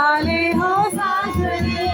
झाले हो साजनी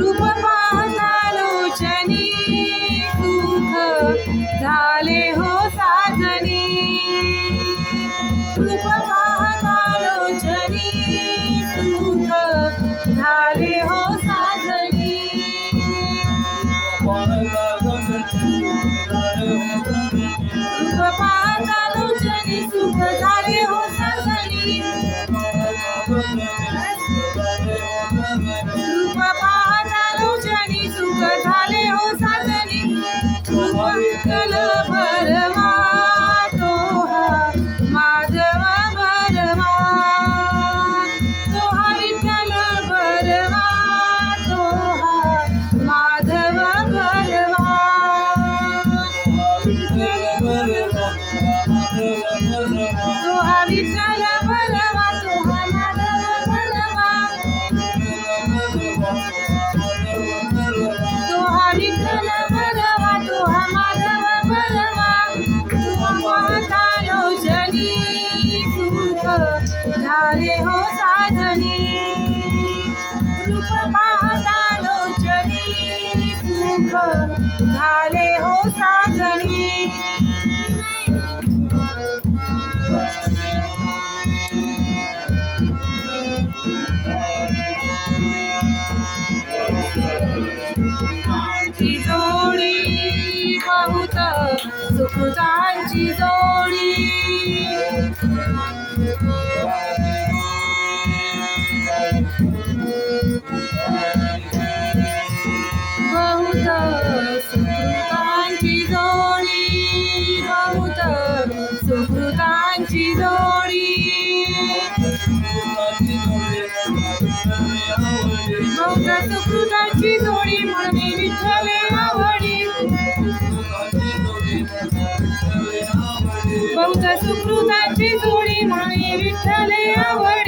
रूप पाहता लोचनी सुख झाले हो साजनी रूप पाहता लोचनी सुख झाले हो साजनी रूप पाहता लोचनी सुख झाले हो साजनी रूप पाहता लोचनी सुख झाले हो साजनी रूप विठ्ठल भरवा तो हा माधव भरवा तो हा विठ्ठल भरवा तो हा माधव भरवा तो हा विठ्ठल भरवा तो माधव विठ्ठल माधव झाले हो साधनी. रूप पाहता लोचनी झाले हो साधनी. ची जोडी बहुत सुखदाची जोडी. बहुत जोडी म्हणणे विठ्ठले आवडी. बहुत सुकृताची जोडी म्हणे विठ्ठले आवडी.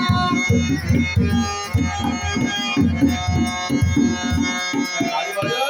음. 아니 말이야.